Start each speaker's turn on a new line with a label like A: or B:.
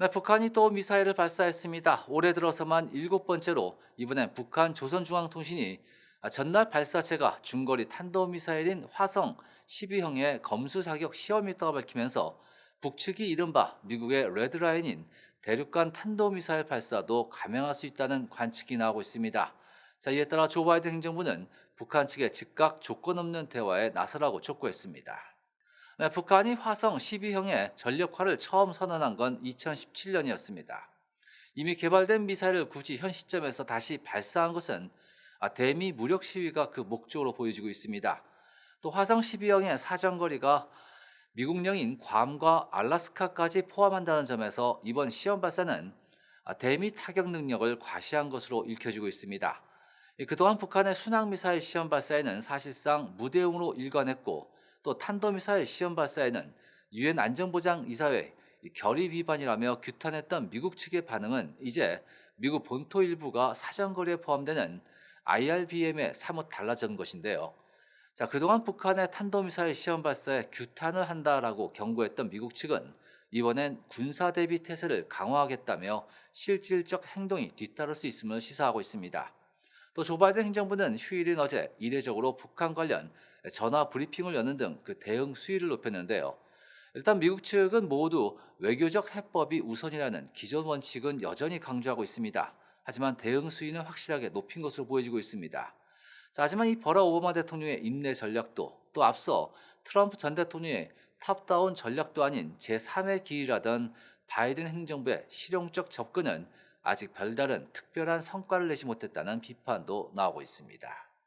A: 네, 북한이 또 미사일을 발사했습니다. 올해 들어서만 일곱 번째로 이번엔 북한 조선중앙통신이 전날 발사체가 중거리 탄도미사일인 화성 12형의 검수 사격 시험이었다고 밝히면서 북측이 이른바 미국의 레드라인인 대륙간 탄도미사일 발사도 감행할 수 있다는 관측이 나오고 있습니다. 자, 이에 따라 조 바이든 행정부는 북한 측에 즉각 조건 없는 대화에 나서라고 촉구했습니다. 네, 북한이 화성 12형의 전력화를 처음 선언한 건 2017년이었습니다. 이미 개발된 미사일을 굳이 현 시점에서 다시 발사한 것은 아, 대미 무력 시위가 그 목적으로 보여지고 있습니다. 또 화성 12형의 사정거리가 미국령인 괌과 알라스카까지 포함한다는 점에서 이번 시험 발사는 아, 대미 타격 능력을 과시한 것으로 읽혀지고 있습니다. 이 그동안 북한의 순항미사일 시험 발사에는 사실상 무대응으로 일관했고 또 탄도미사일 시험 발사에는 유엔 안전보장 이사회 이 결의 위반이라며 규탄했던 미국 측의 반응은 이제 미국 본토 일부가 사정거리에 포함되는 IRBM에 사뭇 달라진 것인데요. 자, 그동안 북한의 탄도미사일 시험 발사에 규탄을 한다라고 경고했던 미국 측은 이번엔 군사 대비 태세를 강화하겠다며 실질적 행동이 뒤따를 수 있음을 시사하고 있습니다. 또 조 바이든 행정부는 휴일인 어제 이례적으로 북한 관련 전화 브리핑을 여는 등 그 대응 수위를 높였는데요. 일단 미국 측은 모두 외교적 해법이 우선이라는 기존 원칙은 여전히 강조하고 있습니다. 하지만 대응 수위는 확실하게 높인 것으로 보여지고 있습니다. 자, 하지만 이 버락 오바마 대통령의 인내 전략도 또 앞서 트럼프 전 대통령의 탑다운 전략도 아닌 제3의 길이라던 바이든 행정부의 실용적 접근은 아직 별다른 특별한 성과를 내지 못했다는 비판도 나오고 있습니다.